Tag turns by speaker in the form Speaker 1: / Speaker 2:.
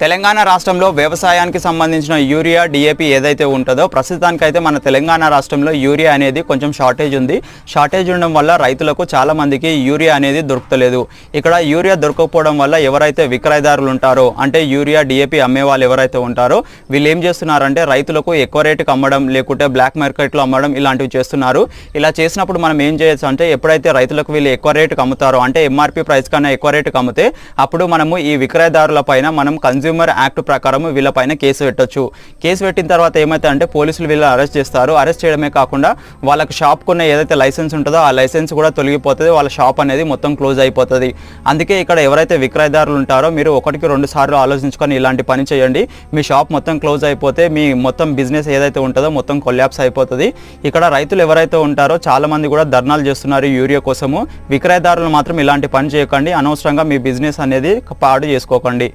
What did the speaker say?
Speaker 1: తెలంగాణ రాష్ట్రంలో వ్యవసాయానికి సంబంధించిన యూరియా డిఏపి ఏదైతే ఉంటుందో ప్రస్తుతానికైతే మన తెలంగాణ రాష్ట్రంలో యూరియా అనేది కొంచెం షార్టేజ్ ఉంది. షార్టేజ్ ఉండడం వల్ల రైతులకు చాలామందికి యూరియా అనేది దొరుకుతలేదు. ఇక్కడ యూరియా దొరకకపోవడం వల్ల ఎవరైతే విక్రయదారులు ఉంటారో అంటే యూరియా డిఏపి అమ్మే వాళ్ళు ఎవరైతే ఉంటారో వీళ్ళు ఏం చేస్తున్నారంటే రైతులకు ఎక్కువ రేటుకి అమ్మడం లేకుంటే బ్లాక్ మార్కెట్లో అమ్మడం ఇలాంటివి చేస్తున్నారు. ఇలా చేసినప్పుడు మనం ఏం చేయొచ్చు అంటే ఎప్పుడైతే రైతులకు వీళ్ళు ఎక్కువ రేటుకి అమ్ముతారో అంటే ఎంఆర్పి ప్రైస్ కన్నా ఎక్కువ రేటుకి అమ్మితే అప్పుడు మనము ఈ విక్రయదారుల పైన మనం కన్స్యూమర్ యాక్ట్ ప్రకారం వీళ్ళపైన కేసు పెట్టొచ్చు. కేసు పెట్టిన తర్వాత ఏమైతే అంటే పోలీసులు వీళ్ళు అరెస్ట్ చేస్తారు. అరెస్ట్ చేయడమే కాకుండా వాళ్ళకి షాప్ కొన్న ఏదైతే లైసెన్స్ ఉంటుందో ఆ లైసెన్స్ కూడా తొలగిపోతుంది. వాళ్ళ షాప్ అనేది మొత్తం క్లోజ్ అయిపోతుంది. అందుకే ఇక్కడ ఎవరైతే విక్రయదారులు ఉంటారో మీరు ఒకటికి రెండు సార్లు ఆలోచించుకొని ఇలాంటి పని చేయండి. మీ షాప్ మొత్తం క్లోజ్ అయిపోతే మీ మొత్తం బిజినెస్ ఏదైతే ఉంటుందో మొత్తం కొల్లాప్స్ అయిపోతుంది. ఇక్కడ రైతులు ఎవరైతే ఉంటారో చాలామంది కూడా ధర్నాలు చేస్తున్నారు యూరియా కోసము. విక్రయదారులు మాత్రం ఇలాంటి పని చేయకండి. అనవసరంగా మీ బిజినెస్ అనేది పాడు చేసుకోకండి.